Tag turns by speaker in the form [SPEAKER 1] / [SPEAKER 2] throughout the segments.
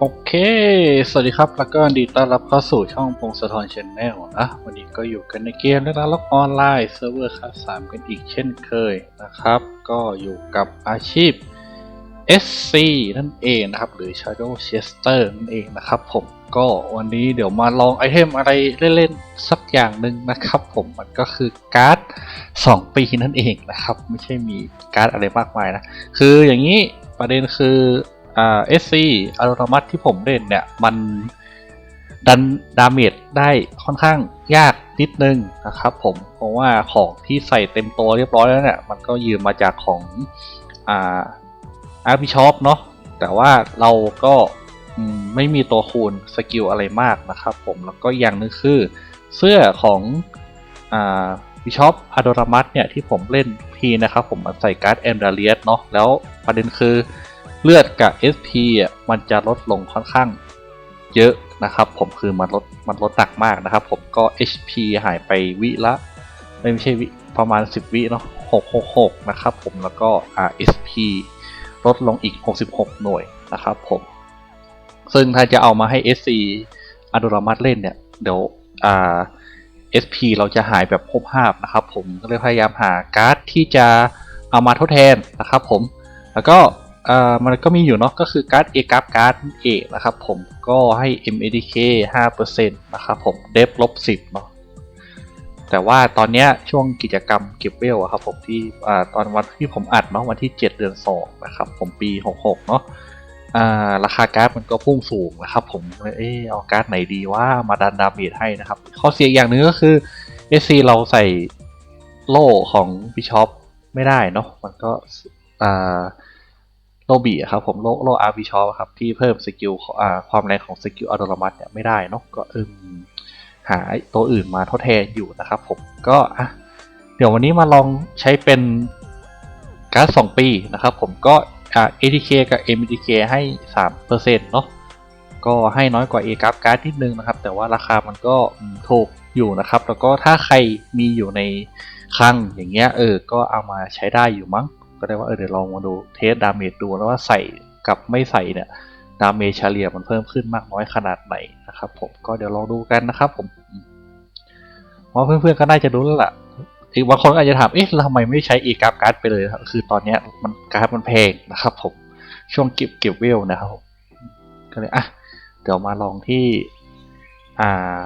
[SPEAKER 1] โอเค สวัสดีครับ แล้วก็ดีต้อนรับเข้าสู่ช่องพงศธรชแนลนะ วันนี้ก็อยู่กันในเกมเล่นล็อกออนไลน์เซิร์ฟเวอร์คลาสสามกันอีกเช่นเคยนะครับ ก็อยู่กับอาชีพ SC นั่นเองนะครับ หรือ Shadow Chester นั่นเองนะครับผม ก็วันนี้เดี๋ยวมาลองไอเทมอะไรเล่นๆ สักอย่างหนึ่งนะครับผมมันก็คือการ์ด 2 ปีนั่นเองนะครับ ไม่ใช่มีการ์ดอะไรมากมายนะ คืออย่างนี้ประเด็นคือ อ่า SC อัตโนมัติที่ผมเล่นเนี่ย มันดันดาเมจได้ค่อนข้างยากนิดนึงนะครับผมเพราะว่าของที่ใส่เต็มตัวเรียบร้อยแล้วเนี่ย มันก็ยืมมาจากของอ่าอาร์พิชอปเนาะแต่ว่าเราก็ไม่มีตัวคูณสกิลอะไรมากนะครับผมแล้วก็อย่างนึงคือเสื้อของอ่าบิชอปอะโดรามัสเนี่ยที่ผมเล่นทีนะครับผมมันใส่การ์ดเอมดาเลียสเนาะแล้วประเด็นคือ เลือดกับ SP อะมันจะลดลงค่อนข้างเยอะนะครับผมคือมันลดมันลดหนักมากนะครับ ผมก็ HP หายไปวิละ ไม่ใช่วิประมาณ 10 วิเนาะ666 นะครับผมแล้วก็ RSP ลดลงอีก 66 หน่วยนะครับผม ซึ่งถ้าจะเอามาให้ SC อะโดรามัสเล่นเนี่ย เดี๋ยวอ่า SP เราจะหายแบบครบภาพนะครับผมก็เลยพยายามหาการ์ดที่จะเอามาทดแทนนะครับผมแล้วก็ อ่ามันก็มีอยู่เนาะก็คือการ์ด A กร์ดการ์ดเอนะครับผมก็ให้ MADK 5%นะครับผมเดฟลบ10เนาะแต่ว่าตอนเนี้ยช่วงกิจกรรมเก็บเวลอะครับผมที่อ่าตอนวันที่ผมอัดเนาะวันที่ 7 เดือน2นะครับผมปี 66 เนาะอ่าราคาการ์ดมันก็พุ่งสูงนะครับผมเลยเออเอาการ์ดไหนดีว่ามาดันดาเมจให้นะครับ ข้อเสียอย่างหนึ่งก็คือ SC เราใส่โล่ของบิชอปไม่ได้เนาะมันก็อ่า โลบีครับผมโลโลอาร์บิชอปครับที่เพิ่มสกิลความแรงของสกิลอัตโนมัติเนี่ยไม่ได้เนาะก็เอิมหาตัวอื่นมาทดแทนอยู่นะครับผมก็อะเดี๋ยววันนี้มาลองใช้เป็นการ์ด2 ปีนะครับผมก็อ่า ATK กับ MTK ให้3%เนาะก็ให้น้อยกว่า A กร์ดการ์ดนิดนึงนะครับ แต่ว่าราคามันก็ถูกอยู่นะครับ แล้วก็ถ้าใครมีอยู่ในคลังอย่างเงี้ยเออก็เอามาใช้ได้อยู่มั้ง ก็ได้ว่าเออเดี๋ยวลองมาดูเทสดาเมจดูแล้วว่าใส่กับไม่ใส่เนี่ยดาเมจเฉลี่ยมันเพิ่มขึ้นมากน้อยขนาดไหนนะครับผมก็เดี๋ยวลองดูกันนะครับผมอืมเพราะว่าเพื่อนๆก็น่าจะรู้แล้วล่ะอีกบางคนอาจจะถามเอ๊ะทำไมไม่ใช้อีกราฟการ์ดไปเลยคือตอนนี้มันการ์ดมันแพงนะครับผมช่วงเก็บเก็บเวลนะครับผมก็เลยอะเดี๋ยวมาลองที่อ่า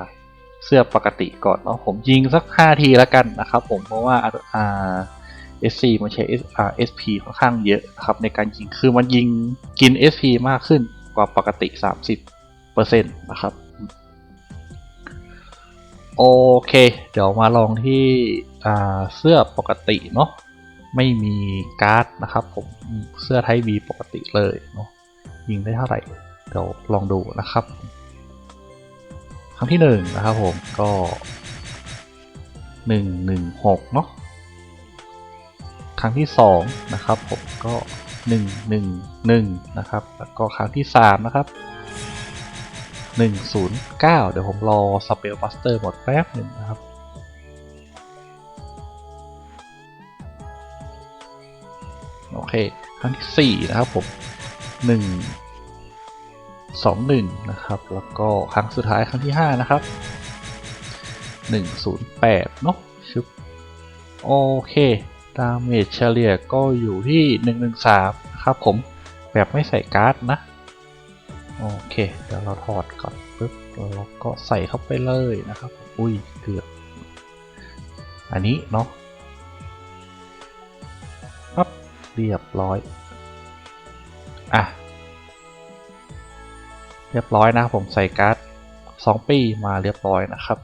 [SPEAKER 1] เสื้อปกติก่อนเนาะผมยิงสัก 5 ทีแล้วกันนะครับผมเพราะว่าอ่า SC มันใช้ S อ่า SP ค่อนข้างเยอะครับในการยิงคือมันยิงกิน SP มากขึ้นกว่าปกติ 30%นะครับ โอเค เดี๋ยวมาลองที่เสื้อปกติเนาะไม่มีการ์ดนะครับผมเสื้อไทยบีปกติเลยเนาะยิงได้เท่าไหร่ เดี๋ยวลองดูนะครับ ครั้งที่หนึ่งนะครับผมก็หนึ่งหนึ่งหกเนาะ ครั้งที่สองนะครับผมก็หนึ่งหนึ่งหนึ่งนะครับ แล้วก็ครั้งที่สามนะครับ 109 เดี๋ยวผมรอสเปลบัสเตอร์หมดแป๊บหนึ่งนะครับโอเค ครั้งที่ 4 นะครับผม 1 2 1 นะครับ แล้วก็ครั้งสุดท้ายครั้งที่ 5 นะครับ 108 เนาะชุบโอเค ดาเมจเฉลี่ยก็อยู่ที่ 113 ครับผม แบบไม่ใส่การ์ดนะ โอเค เดี๋ยวเราถอดก่อนปึ๊บแล้วก็ใส่เข้าไปเลยนะครับ อุ้ย เกือบ อันนี้เนาะปั๊บเรียบร้อย อะ เรียบร้อยนะผมใส่การ์ดสองปีมาเรียบร้อยนะครับ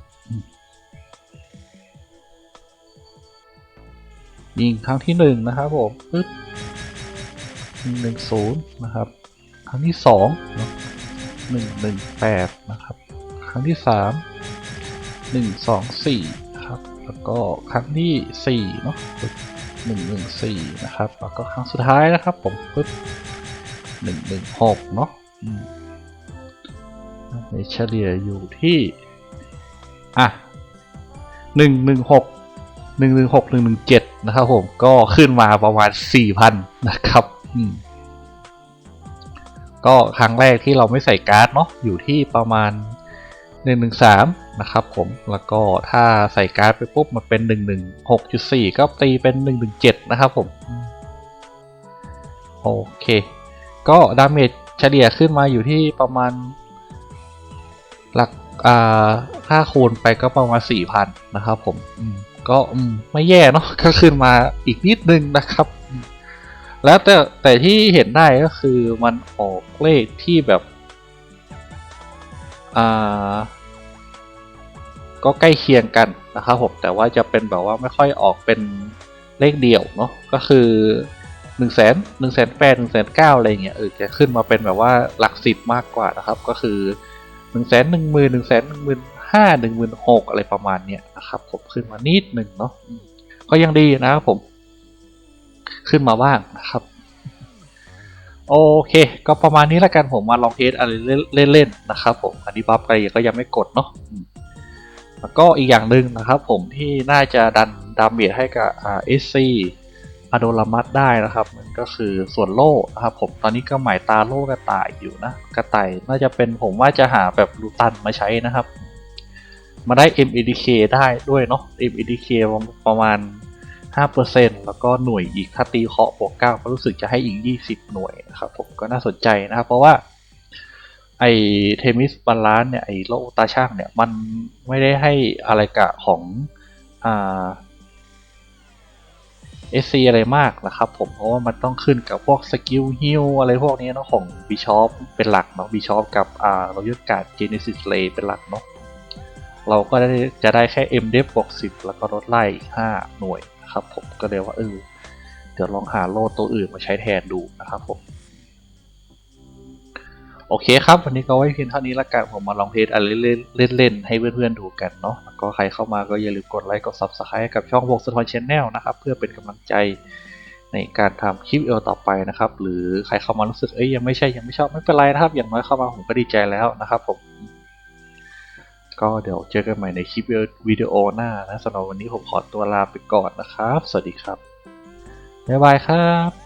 [SPEAKER 1] ยิงครั้งที่หนึ่งนะครับผมปึ๊บหนึ่งศูนย์นะครับ ครั้งที่สองเนาะหนึ่งหนึ่งแปดนะครับ ครั้งที่สามหนึ่งสองสี่ครับ แล้วก็ครั้งที่สี่เนาะปึ๊บหนึ่งหนึ่งสี่นะครับ แล้วก็ครั้งสุดท้ายนะครับ ผมปึ๊บหนึ่งหนึ่งหกเนาะในเฉลี่ยอยู่ที่ อะหนึ่งหนึ่งหก หนึ่งหนึ่งหกหนึ่งหนึ่งเจ็ดนะครับผมก็ขึ้นมาประมาณสี่พันนะครับอืมก็ครั้งแรกที่เราไม่ใส่การ์ดเนาะอยู่ที่ประมาณ 113 นะครับผมแล้วก็ถ้าใส่การ์ดไปปุ๊บมันเป็น 116.4 ก็ตีเป็น 117 นะครับผม โอเค ก็ดาเมจเฉลี่ยขึ้นมาอยู่ที่ประมาณหลักอ่าถ้าคูณไปก็ประมาณ 4,000 นะครับผมม ก็ไม่แย่เนาะก็ขึ้นมาอีกนิดนึงนะครับ แล้วแต่แต่ที่เห็นได้ก็คือมันออกเลขที่แบบอ่าก็ใกล้เคียงกันนะครับผมแต่ว่าจะเป็นแบบว่าไม่ค่อยออกเป็นเลขเดี่ยวเนาะก็คือหนึ่งแสนหนึ่งแสนแปดหนึ่งแสนเก้าอะไรเงี้ยเออจะขึ้นมาเป็นแบบว่าหลักสิบมากกว่านะครับ ก็คือหนึ่งแสนหนึ่งหมื่นหนึ่งแสนหนึ่งหมื่น ห้าหนึ่งหมื่นหกอะไรประมาณเนี้ยนะครับผมขึ้นมานิดหนึ่งเนาะก็ยังดีนะครับผม ขึ้นมาบ้างนะครับ โอเค ก็ประมาณนี้ล้วกันผมมาลองเทสอะไรเล่นๆนะครับ ผมอันนี้บัฟไปก็ยังไม่กดเนาะแล้วก็อีกอย่างหนึ่งนะครับ ผมที่น่าจะดันดาเมจให้กับเอซีอะโดลามัสได้นะครับมันก็คือส่วนโล่นะครับผมตอนนี้ก็หมายตาโล่กระต่ายอยู่นะ กระต่ายน่าจะเป็นผมว่าจะหาแบบลูตันมาใช้นะครับ มาได้ MEDK ได้ด้วยเนาะ MEDK ประมาณ 5%แล้วก็หน่วยอีกถ้าตีเคาะบวก9ก็รู้สึกจะให้อีก 20 หน่วยนะครับผมก็น่าสนใจนะครับเพราะว่าไอเทมิสบาลานเนี่ยไอโลตาช่างเนี่ยมันไม่ได้ให้อะไรกะของอ่า SC อะไรมากนะครับผมเพราะว่ามันต้องขึ้นกับพวกสกิลฮิลอะไรพวกนี้เนาะของบิชอปเป็นหลักเนาะบิชอปกับอ่าเรายึดการ์ดเจเนซิสเลเป็นหลักเนาะ เราก็ได้จะได้แค่ M d e f บวก10 แล้วก็ลดไล่อีก 5 หน่วยนะครับผมก็เลยว่าเออเดี๋ยวลองหาโลดตัวอื่นมาใช้แทนดูนะครับผมโอเคครับ วันนี้ก็ไว้เพียงเท่านี้ละกันผมมาลองเทสอะไรเล่นๆเล่นให้เพื่อนๆดูกันเนาะแล้วก็ใครเข้ามาก็อย่าลืมกดไลค์กด Subscribe กับช่องวงสะท้อนชแนลนะครับ เพื่อเป็นกำลังใจในการทำคลิปเอลต่อไปนะครับ หรือใครเข้ามารู้สึกเอ้ยยังไม่ใช่ยังไม่ชอบไม่เป็นไรนะครับ อย่างน้อยเข้ามาผมก็ดีใจแล้วนะครับผม ก็เดี๋ยวเจอกันใหม่ในคลิปวิดีโอหน้านะสำหรับวันนี้ผมขอตัวลาไปก่อนนะครับ สวัสดีครับ บ๊ายบายครับ